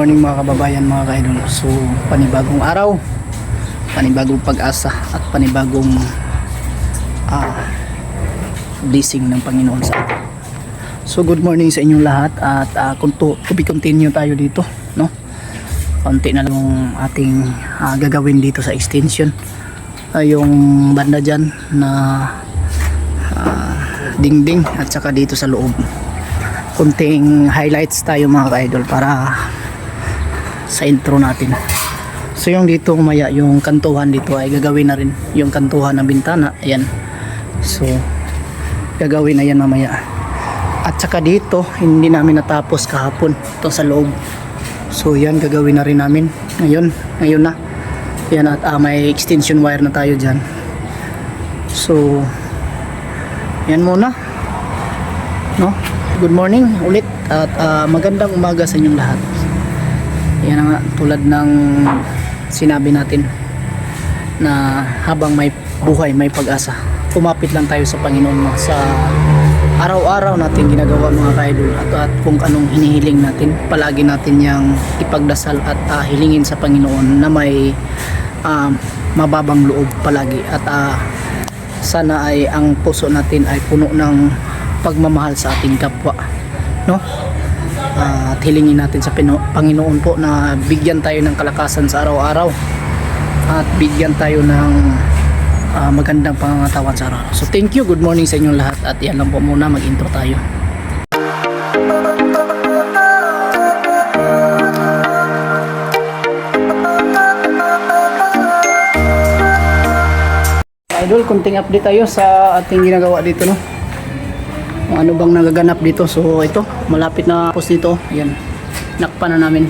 Morning mga kababayan, mga kaidol. So, panibagong araw, panibagong pag-asa at panibagong ah, blessing ng Panginoon sa atin. So, good morning sa inyong lahat at uh, kung to be continue tayo dito, no? Konti na lang ating ah, gagawin dito sa extension. Ah, yung banda dyan na ah, dingding at saka dito sa loob. Kunting highlights tayo mga ka-idol para sa intro natin. So yung dito maya yung kantuhan dito ay gagawin na rin yung kantuhan ng bintana. Ayan. So gagawin na yan mamaya. At saka dito hindi namin natapos kahapon ito sa loob. So yan gagawin na rin namin ngayon. Ngayon na. Yan at ah, may extension wire na tayo dyan. So yan muna. No? Good morning ulit at ah, magandang umaga sa inyong lahat. Yan nga tulad ng sinabi natin na habang may buhay, may pag-asa. Kumapit lang tayo sa Panginoon no? sa araw-araw natin ginagawa mga kaidol at, at kung anong hinihiling natin, palagi natin yang ipagdasal at ah, hilingin sa Panginoon na may ah, mababang loob palagi at ah, sana ay ang puso natin ay puno ng pagmamahal sa ating kapwa no At hilingin natin sa Pino- Panginoon po na bigyan tayo ng kalakasan sa araw-araw at bigyan tayo ng ah, magandang pangangatawan sa araw. So thank you, good morning sa inyong lahat at yan lang po muna mag-intro tayo. Idol, kunting update tayo sa ating ginagawa dito no ano bang nagaganap dito? So ito malapit na post dito. Yan. Nakpa na namin.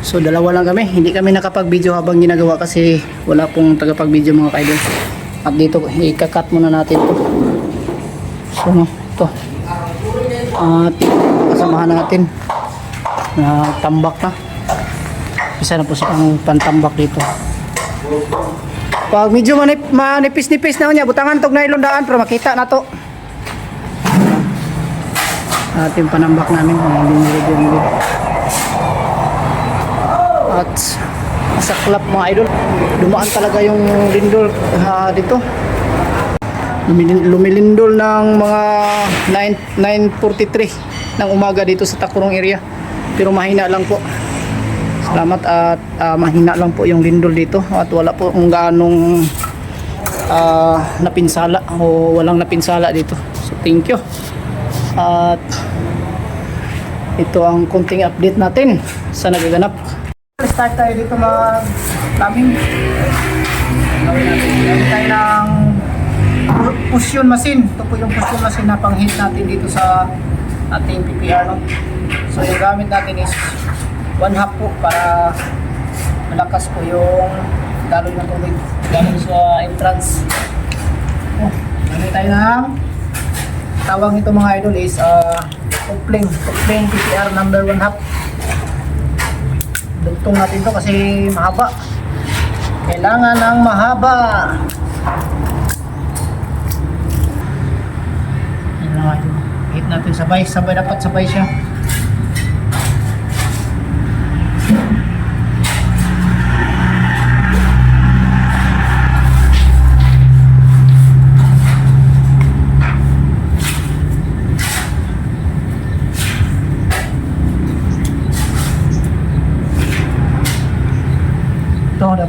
So dalawa lang kami. Hindi kami nakapag video habang ginagawa kasi wala pong tagapag video mga kaidol. At dito ikakat muna natin to so no, ito. At kasamahan natin. Na tambak na. Isa na po siyang pantambak dito. Pag medyo manip, manipis-nipis na niya butangan tog na ilundaan pero makita na to ating panambak namin mga linilid at sa club mga idol. Dumaan talaga yung lindol ah, dito. Lumilin- lumilindol ng mga 9, 9.43 ng umaga dito sa Takurong area. Pero mahina lang po. Salamat at ah, mahina lang po yung lindol dito at wala po kung gaanong ah, napinsala o walang napinsala dito. So thank you. At ito ang kunting update natin sa nagaganap. Start tayo dito mag plumbing. Gawin natin. Gawin ng fusion machine. Ito po yung fusion machine na pang heat natin dito sa ating PPR. No? So yung gamit natin is one half po para malakas po yung daloy ng tubig galing sa entrance. Oh, gamit tayo ng tawag nito mga idol is uh, kupling kupling PPR number 1 half dugtong natin to kasi mahaba. Kailangan ng mahaba. Yun mga idol hit natin. Sabay sabay. Dapat sabay siya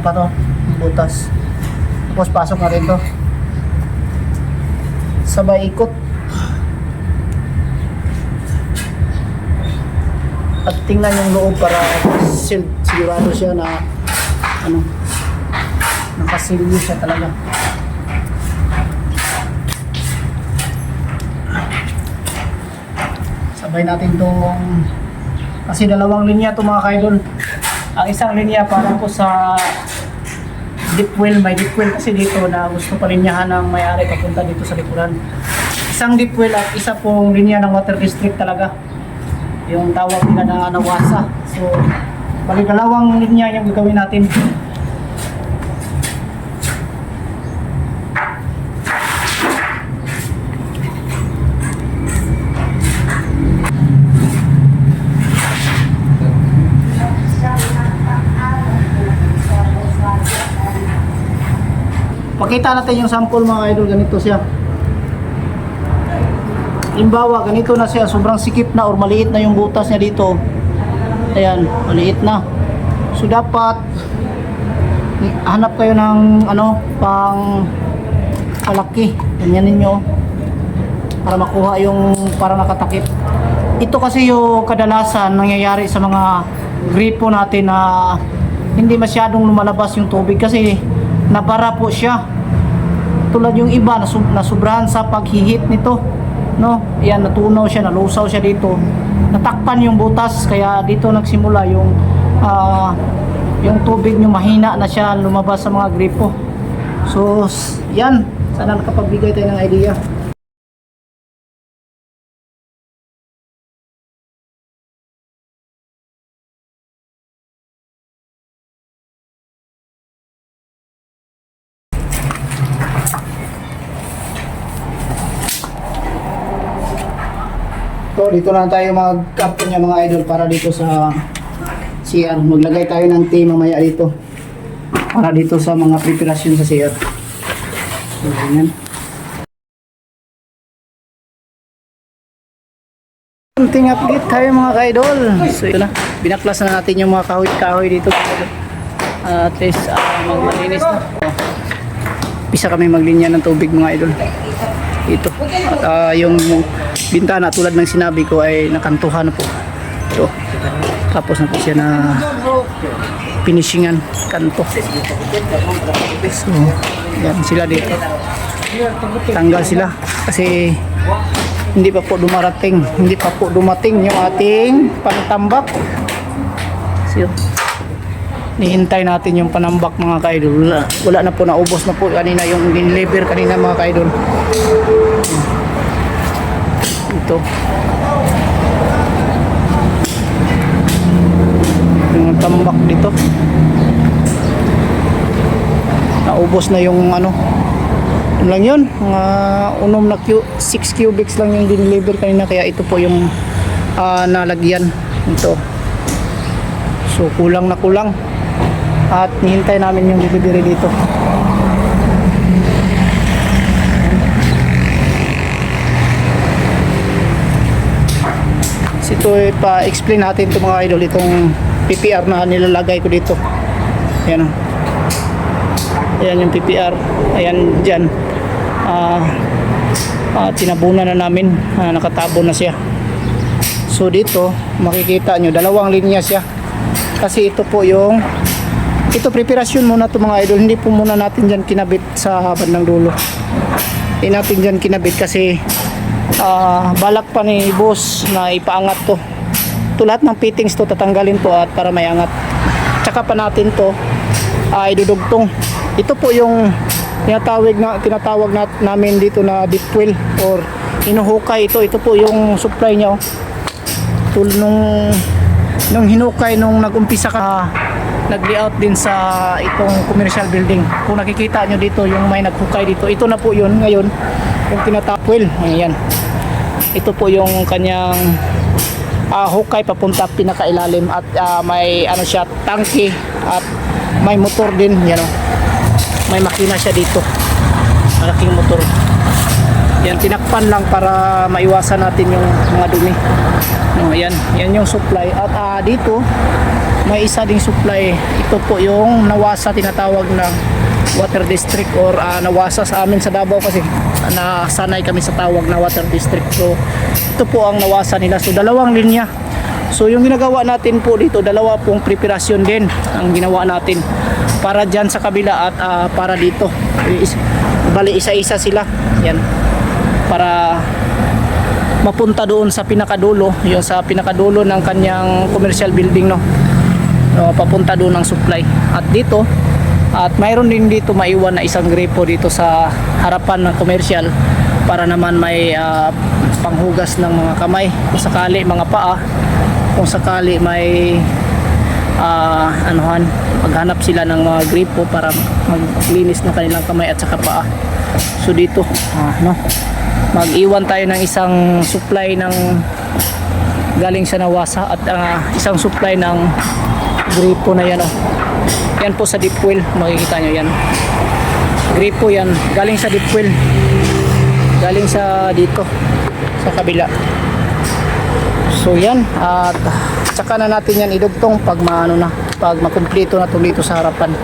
dapat to butas. Tapos pasok na rin to. Sabay ikot at tingnan yung loob para seal, sigurado siya na ano nakasilyo siya talaga. Sabay natin tong kasi dalawang linya to mga kaidol. Ang isang linya para po sa deep well may deep well kasi dito na gusto pa linyahan ng may-ari papunta dito sa likuran. Isang deep well at isa pong linya ng water district talaga. Yung tawag nila na nawasa so bali dalawang linya yung gagawin natin Pakita natin yung sample mga idol, ganito siya. Imbawa, ganito na siya, sobrang sikip na or maliit na yung butas niya dito. Ayan, maliit na. So dapat hanap kayo ng ano, pang palaki. Ganyan ninyo para makuha yung para nakatakip. Ito kasi yung kadalasan nangyayari sa mga gripo natin na hindi masyadong lumalabas yung tubig kasi nabara po siya. Tulad yung iba na nasubrahan sa paghihit nito. No? Yan natunaw siya, nalusaw siya dito. Natakpan yung butas kaya dito nagsimula yung ah, yung tubig nyo mahina na siya lumabas sa mga gripo. So, yan. Sana nakapagbigay tayo ng idea. So, dito na tayo mag-cut niya mga idol para dito sa CR. Maglagay tayo ng tea mamaya dito. Para dito sa mga preparasyon sa CR. So, ganyan. Konting update tayo mga ka-idol. So, ito na. Binaklas na natin yung mga kahoy-kahoy dito. Ah, at least, uh, magmalinis na. Pisa kami maglinya ng tubig mga idol ito at ah, yung bintana tulad ng sinabi ko ay nakantuhan na po. Ito tapos na po siya na finishingan kanto. So yan sila dito tanggal sila. Kasi hindi pa po dumarating. Hindi pa po dumating yung ating pantambak so nihintay natin yung panambak mga kaidol. Wala, wala na po naubos na po kanina yung deliver kanina mga kaidol ito yung tambak dito. Naubos na yung ano. Yun lang yun. Mga unom na cu 6 cubics lang yung deliver kanina. Kaya ito po yung ah, nalagyan. Ito. So kulang na kulang. At nihintay namin yung delivery dito So ito pa-explain natin ito mga idol itong PPR na nilalagay ko dito. Ayan o. Ayan yung PPR. Ayan dyan. Ah, ah, tinabunan na namin. Ah, nakatabo na siya. So dito makikita nyo dalawang linya siya. Kasi ito po yung ito preparasyon muna to mga idol. Hindi po muna natin dyan kinabit sa bandang dulo. Hindi natin dyan kinabit kasi ah, balak pa ni boss na ipaangat to. To lahat ng fittings to tatanggalin to at para may angat. Tsaka pa natin to ay dudugtong ito po yung tinatawag na tinatawag na, namin dito na deep well or inuhukay ito. Ito po yung supply niya oh. nung nung hinukay nung nagumpisa ka nag-layout din sa itong commercial building. Kung nakikita nyo dito yung may naghukay dito ito na po yun ngayon. Yung tinatapwil ayan. Ito po yung kanyang ah, hukay papunta pinakailalim at ah, may ano siya tangke at may motor din yan o may makina siya dito. Malaking motor yan tinakpan lang para maiwasan natin yung mga dumi. No, yan, yan yung supply. At ah, dito may isa ding supply. Ito po yung nawasa tinatawag na water district or ah, nawasa sa amin sa Davao kasi na sanay kami sa tawag na water district. So ito po ang nawasa nila. So dalawang linya. So yung ginagawa natin po dito dalawa pong preparasyon din ang ginawa natin para dyan sa kabila at ah, para dito. Is- bali isa-isa sila. Yan para mapunta doon sa pinakadulo yung sa pinakadulo ng kanyang commercial building no no, papunta doon ng supply. At dito, at mayroon din dito maiwan na isang gripo dito sa harapan ng commercial para naman may ah, panghugas ng mga kamay. Kung sakali mga paa, kung sakali may ah, anuhan, maghanap sila ng mga gripo para maglinis ng kanilang kamay at saka paa. So dito, ah, no, mag-iwan tayo ng isang supply ng galing sa Nawasa at ah, isang supply ng gripo na yan oh. Yan po sa deep well, makikita nyo yan. gripo yan galing sa deep well galing sa dito sa kabila so yan at saka na natin yan idugtong pag maano na pag makumpleto na to dito sa harapan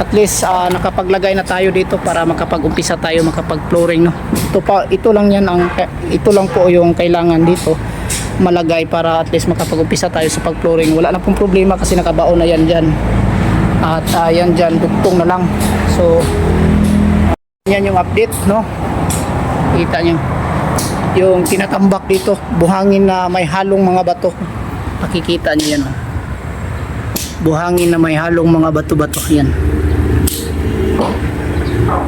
at least ah, nakapaglagay na tayo dito para makapag-umpisa tayo makapag-flooring no. Ito pa ito lang yan ang ito lang po yung kailangan dito malagay para at least makapag-umpisa tayo sa pag-flooring. Wala na pong problema kasi nakabaon na yan diyan. At ah, yan diyan duktong na lang. So yan yung update no. Kita niyo yung tinatambak dito buhangin na may halong mga bato makikita niyo yan oh. buhangin na may halong mga bato-bato yan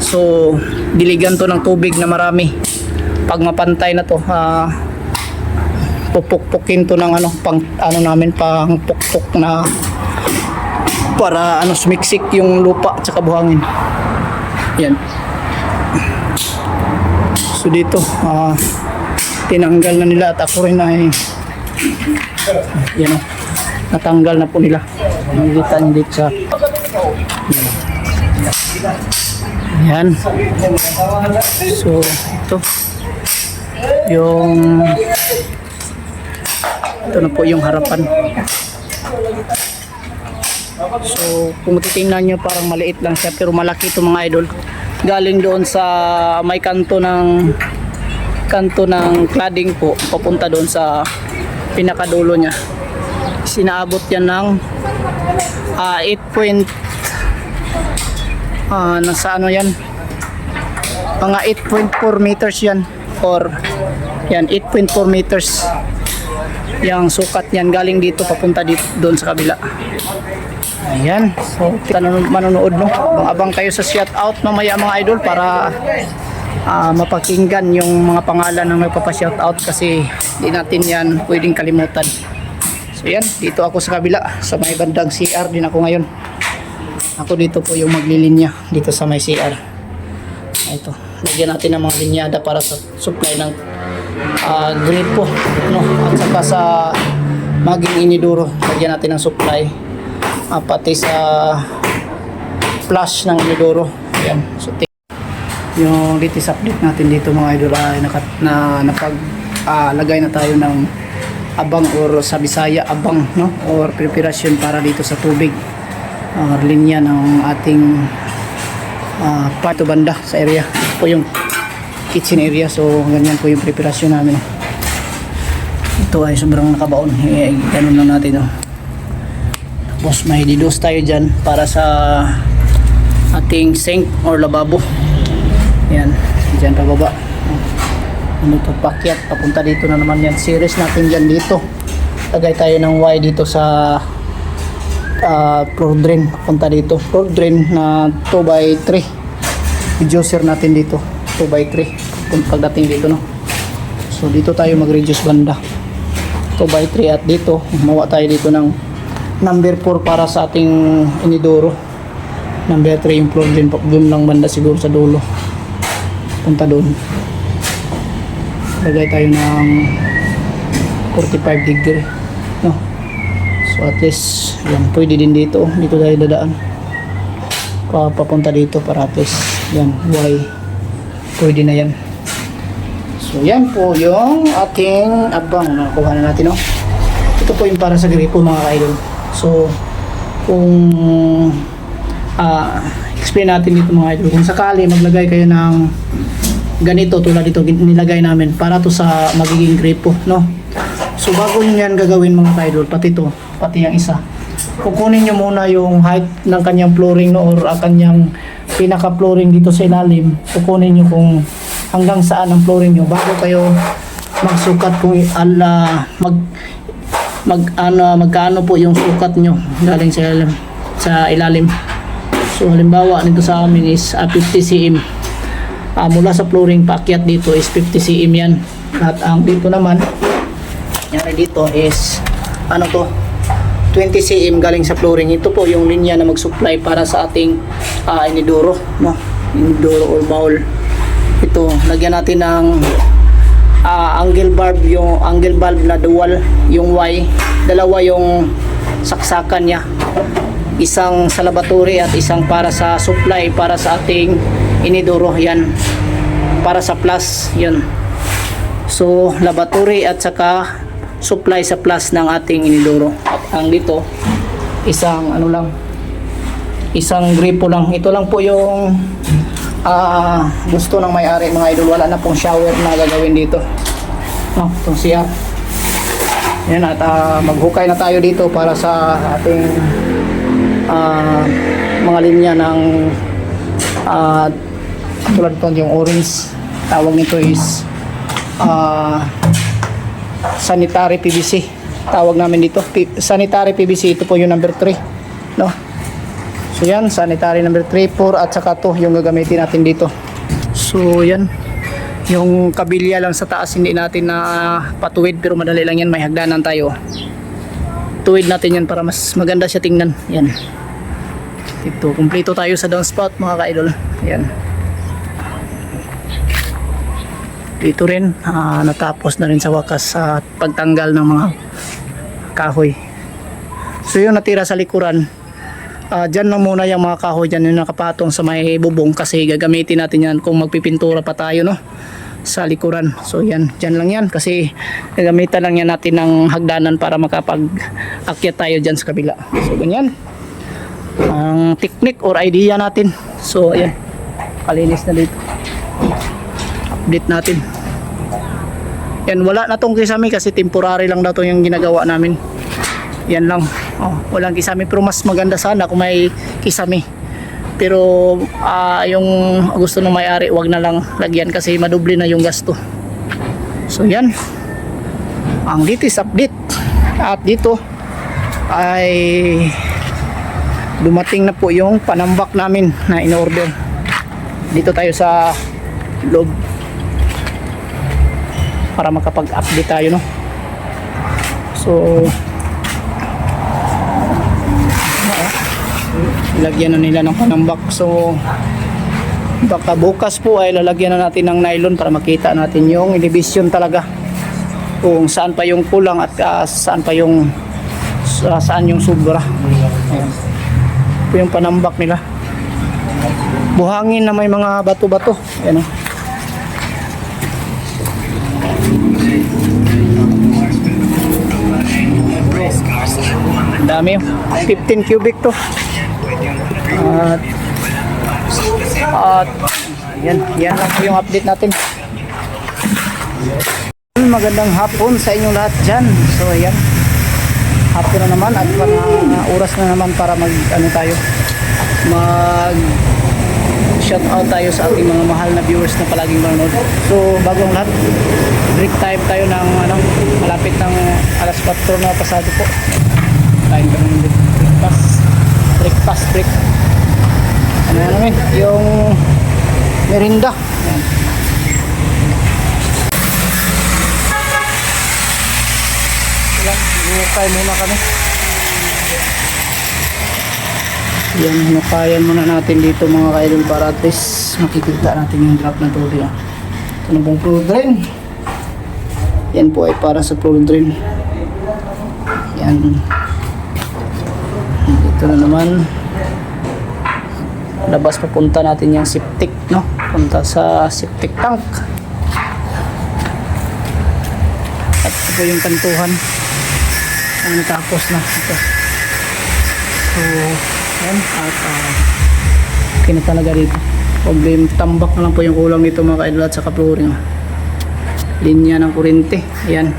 So, diligan to ng tubig na marami. Pag mapantay na to, ah, pupukpukin to ng ano, pang ano namin, pang pukpuk na para ano sumiksik yung lupa at buhangin. Yan. So dito, ah, tinanggal na nila at ako rin ay yan o, natanggal na po nila. Nakikita niyo dito sa yan. So, ito. Yung ito na po yung harapan. So, kung titingnan nyo parang maliit lang siya pero malaki ito mga idol. Galing doon sa may kanto ng kanto ng cladding po papunta doon sa pinakadulo niya. Sinaabot yan ng ah, 8 Ah, nasa ano yan? Mga 8.4 meters yan or yan 8.4 meters yung sukat niyan galing dito papunta dito doon sa kabila ayan so tanong manonood no abang kayo sa shout out mamaya mga idol para ah, mapakinggan yung mga pangalan ng nagpapa-shout out kasi di natin yan pwedeng kalimutan so yan dito ako sa kabila sa may bandang CR din ako ngayon ako dito po yung maglilinya dito sa may CR. Ito. Lagyan natin ng mga linyada para sa supply ng uh, gripo. No? At saka sa maging iniduro. Lagyan natin ng supply. ah, pati sa flush ng iniduro. Ayan. So, yung latest update natin dito mga idol ay nakat, na napag ah, lagay na tayo ng abang or sa Bisaya abang no? Or preparation para dito sa tubig. Uh, linya ng ating uh, pato banda sa area. Po yung kitchen area. So ganyan po yung preparasyon namin. Ito ay sobrang nakabaon. Eh, ganun lang natin oh. tapos may didos tayo dyan para sa ating sink or lababo yan dyan pababa. Ano to pakyat. Papunta dito na naman yan. Series natin dyan dito. Lagay tayo ng Y dito sa uh, floor drain punta dito. Floor drain na 2 by 3 reducer natin dito. 2 by 3 kung pagdating dito no? So dito tayo mag reduce banda. 2 by 3 at dito mawa tayo dito ng number 4 para sa ating inidoro. Number 3 yung floor drain doon lang banda siguro sa dulo punta doon lagay tayo ng 45 degree no So at least, yan, pwede din dito. Dito tayo dadaan. Pa, papunta dito para at least, yan, Y. Pwede na yan. So yan po yung ating abang. Nakuha na natin, no? Ito po yung para sa gripo mga ka-idol. So, kung ah explain natin dito mga idol. Kung sakali maglagay kayo ng ganito tulad dito nilagay namin para to sa magiging gripo, no? So bago nyo yan gagawin mga ka-idol, pati to, pati yung isa. Kukunin nyo muna yung height ng kanyang flooring no, or ang kanyang pinaka-flooring dito sa ilalim. Kukunin nyo kung hanggang saan ang flooring nyo bago kayo magsukat kung ala mag mag ano magkano po yung sukat nyo galing sa ilalim, sa ilalim. So halimbawa nito sa amin is ah, 50 cm. Ah, mula sa flooring paakyat dito is 50 cm yan. At ang dito naman nangyari dito is ano to 20 cm galing sa flooring ito po yung linya na mag-supply para sa ating uh, inidoro no? inidoro or bowl ito lagyan natin ng ah, angle bulb yung angle bulb na dual yung Y dalawa yung saksakan niya isang sa laboratory at isang para sa supply para sa ating inidoro yan. Para sa plus yun so laboratory at saka supply sa plus ng ating inidoro. At ang dito isang ano lang isang gripo lang. Ito lang po yung ah gusto ng may-ari mga idol. Wala na pong shower na gagawin dito. No, itong CR yan at ah, maghukay na tayo dito para sa ating ah, mga linya ng ah, tulad ko yung orange tawag nito is ah, sanitary PVC tawag namin dito. P- sanitary PVC ito po yung number 3 no? So yan sanitary number 3 4 at saka to yung gagamitin natin dito. So yan. Yung kabilya lang sa taas hindi natin na patuwid pero madali lang yan. May hagdanan tayo. Tuwid natin yan para mas maganda siya tingnan. Yan ito kumpleto tayo sa downspout mga ka-idol. Yan dito rin ah, natapos na rin sa wakas sa pagtanggal ng mga kahoy. So yung natira sa likuran. Ah dyan lang muna yung mga kahoy dyan yung nakapatong sa may bubong kasi gagamitin natin yan kung magpipintura pa tayo no? Sa likuran. So yan dyan lang yan kasi gagamitan lang yan natin ng hagdanan para makapag akyat tayo dyan sa kabila. So ganyan ang technique or idea natin. So ayan. Kalinis na dito. Update natin. Yan wala na tong kisame kasi temporary lang daw to yung ginagawa namin. Yan lang. Oh, walang kisame pero mas maganda sana kung may kisame. Pero ah, yung gusto ng may-ari wag na lang lagyan kasi madoble na yung gasto. So yan ang latest update. At dito ay dumating na po yung panambak namin na in-order. Dito tayo sa loob. Para makapag-update tayo no? So lagyan na nila ng panambak. So baka bukas po ay lalagyan na natin ng nylon para makita natin yung inhibition talaga. Kung saan pa yung kulang at ah, saan pa yung sa- saan yung sobra. Ayan. Ito yung panambak nila buhangin na may mga bato-bato ayan o Ang dami yun. 15 cubic to. At, at yan, yan lang po yung update natin. Magandang hapon sa inyong lahat dyan. So ayan, hapon na naman at mga oras na naman para mag ano tayo mag shout out tayo sa ating mga mahal na viewers na palaging manonood. So bago ang lahat, break time tayo ng ano, malapit ng alas 4 na pasado po. Kain kami ng breakfast. Breakfast break. Ano na namin? Yung merinda. Yan. Yan, hinukay muna kami. Yan, hinukayan muna natin dito mga kaidol para at least makikita natin yung drop ng tubig. ah. Ito na pong floor drain. Yan po ay para sa floor drain. Yan. Dito na naman. Labas papunta natin yung septic, no? Punta sa septic tank. At ito po yung kantuhan. Ang natapos na ito. So, yan. At uh, okay na talaga dito. Problem, tambak na lang po yung kulang nito mga kaidol at saka flooring. ah. Linya ng kurente. Ayan.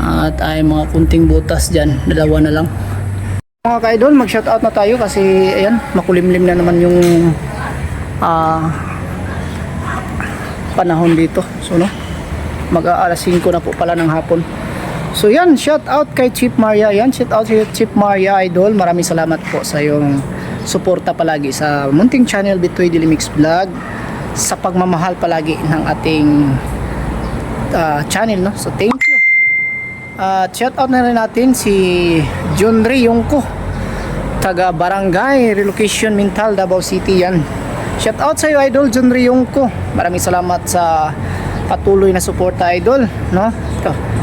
At ay mga kunting butas dyan. Dalawa na lang. Mga ka-idol, mag-shoutout na tayo kasi ayan, makulimlim na naman yung ah, panahon dito. So no, mag-aalas 5 na po pala ng hapon. So yan, shout out kay Chief Maria. Yan, shout out kay Chief Maria Idol. Maraming salamat po sa yung suporta palagi sa munting channel Bitoy Dilimix Vlog sa pagmamahal palagi ng ating ah, channel no. So thank you. At shout out na rin natin si John Ray Yongko taga Barangay Relocation Mintal Davao City yan. Shout out sa iyo idol John Ray Yongko. Maraming salamat sa patuloy na suporta idol, no? Ito.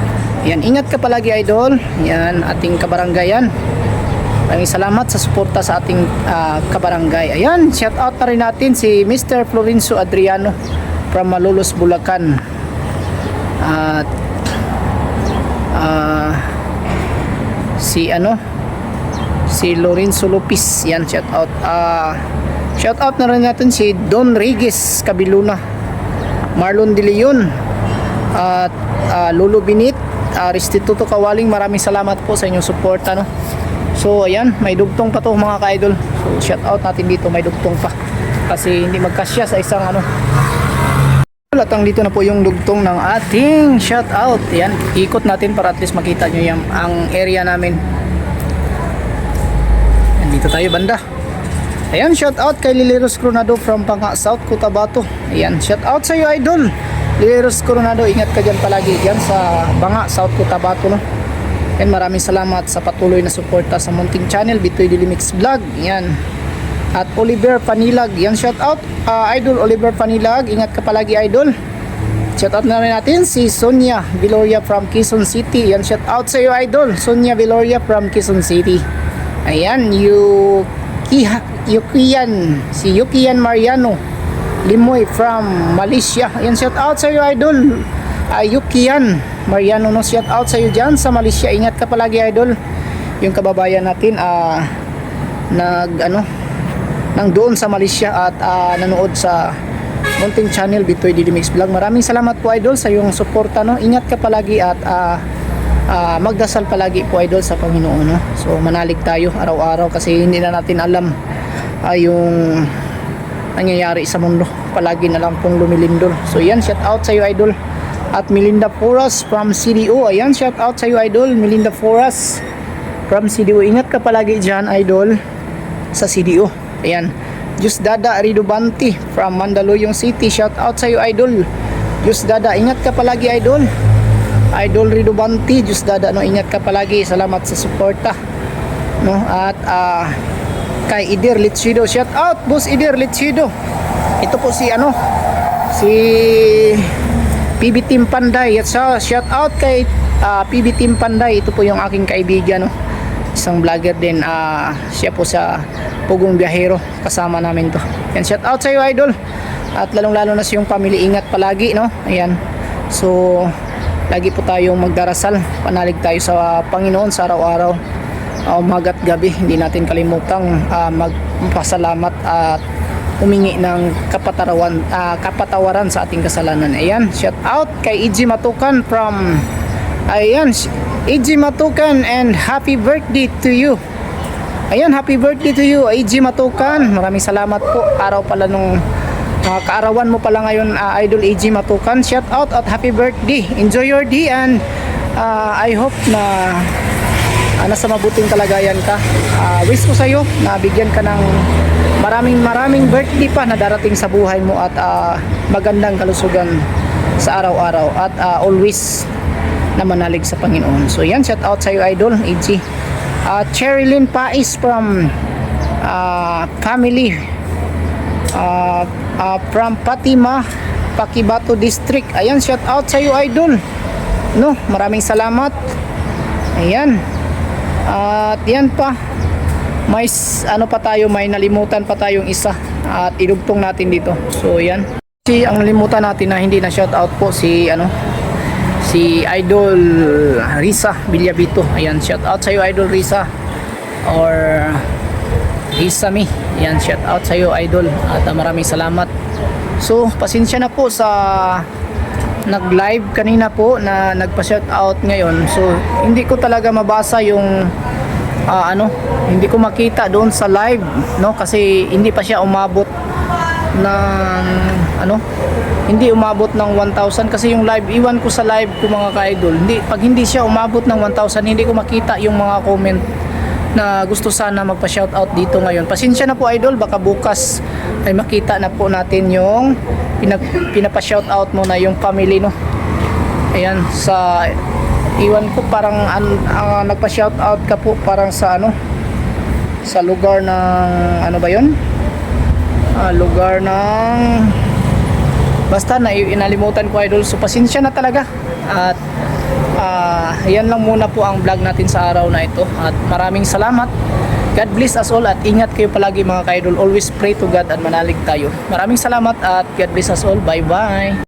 Yan, ingat ka palagi idol. Yan, ating kabarangay yan. Maraming salamat sa suporta sa ating ah, kabarangay. Ayan, shout out na rin natin si Mr. Florencio Adriano from Malolos, Bulacan. At ah, si ano si Lorenzo Lopez yan shout out ah shout out na rin natin si Don Riguez Kabiluna Marlon De Leon at ah, Lolo Binit uh, Restituto Kawaling maraming salamat po sa inyong support ano so ayan may dugtong pa to mga ka-idol so shout out natin dito may dugtong pa kasi hindi magkasya sa isang ano Latang dito na po yung dugtong ng ating shout out. Yan, ikot natin para at least makita nyo yung, ang area namin. Yan, dito tayo banda. Ayan, shout out kay Liliros Coronado from Panga, South Cotabato. Ayan, shout out sa iyo idol. Liliros Coronado, ingat ka dyan palagi dyan sa Banga, South Cotabato. No? Yan, maraming salamat sa patuloy na suporta sa Munting Channel, Bitoy Dilimix Vlog. Yan, at Oliver Panilag. Yan shout out uh, Idol Oliver Panilag. Ingat ka palagi Idol. Shout out na rin natin si Sonia Viloria from Quezon City. Yan shout out sa iyo Idol. Sonia Viloria from Quezon City. Ayan, Yuki Yukian, si Yukian Mariano Limoy from Malaysia. Yan shout out sa iyo Idol. Uh, Yukian Mariano no shout out sa iyo diyan sa Malaysia. Ingat ka palagi Idol. Yung kababayan natin ah nag ano nang doon sa Malaysia at ah, nanood sa Munting Channel Bitoy Didi Mix Vlog. Maraming salamat po idol sa iyong suporta no. Ingat ka palagi at ah, ah, magdasal palagi po idol sa Panginoon no. So manalig tayo araw-araw kasi hindi na natin alam ah, yung nangyayari sa mundo. Palagi na lang pong lumilindol. So yan, shout out sa iyo idol. At Melinda Foras from CDO. Ayan, shout out sa iyo idol. Melinda Foras from CDO. Ingat ka palagi dyan idol sa CDO. Ayan. Diyos Dada Ridobanti from Mandaluyong City. Shout out sa iyo idol. Diyos Dada, ingat ka palagi idol. Idol Ridobanti, Diyos Dada, no, ingat ka palagi. Salamat sa suporta. No, at ah, kay Idir Lichido. Shout out, Boss Idir Lichido. Ito po si ano, si PB Team Panday. At sa shout out kay ah, PB Team Panday. Ito po yung aking kaibigan, no. Isang vlogger din. ah, siya po sa Pugong Biyahero. Kasama namin to. Yan, shout out sa iyo, idol. At lalong-lalo na sa yung family. Ingat palagi, no. Ayan. So, lagi po tayong magdarasal. Panalig tayo sa Panginoon sa araw-araw uh, umaga at gabi hindi natin kalimutang uh, magpasalamat at humingi ng kapatarawan ah, kapatawaran sa ating kasalanan. Ayan, shout out kay EG Matukan from Ayan, EG Matukan and happy birthday to you. Ayan, happy birthday to you, EG Matukan. Maraming salamat po. Araw pala nung uh, kaarawan mo pala ngayon, ah, Idol EG Matukan. Shout out at happy birthday. Enjoy your day and ah, I hope na ah, nasa mabuting kalagayan ka. Ah, wish ko sa'yo na bigyan ka ng maraming maraming birthday pa na darating sa buhay mo at ah, magandang kalusugan sa araw-araw at ah, always na manalig sa Panginoon. So yan, shout out sa iyo idol, AG. Uh, Cherilyn Pais from ah, family uh, uh, from Patima, Pakibato District. Ayan, shout out sa iyo idol. No, maraming salamat. Ayan. At yan pa. May ano pa tayo, may nalimutan pa tayong isa at idugtong natin dito. So yan. Si ang nalimutan natin na hindi na shout out po si ano si Idol Risa Villabito. Ayan, shout out sa iyo Idol Risa or Risa Mi. Ayan, shout out sa iyo Idol at maraming salamat. So, pasensya na po sa nag-live kanina po na nagpa-shout out ngayon. So, hindi ko talaga mabasa yung ah, ano, hindi ko makita doon sa live, no? Kasi hindi pa siya umabot ng ano, hindi umabot ng 1,000 kasi yung live, iwan ko sa live ko mga ka-idol. Hindi, pag hindi siya umabot ng 1,000, hindi ko makita yung mga comment na gusto sana magpa-shoutout dito ngayon. Pasensya na po idol, baka bukas ay makita na po natin yung pinag, pinapa-shoutout mo na yung family no. Ayan, sa iwan ko parang an, ang nagpa-shoutout ka po parang sa ano sa lugar ng ano ba 'yon? Ah, lugar ng basta na inalimutan ko idol so pasensya na talaga at ah, yan lang muna po ang vlog natin sa araw na ito at maraming salamat God bless us all at ingat kayo palagi mga kaidol. Always pray to God at manalig tayo. Maraming salamat at God bless us all. Bye bye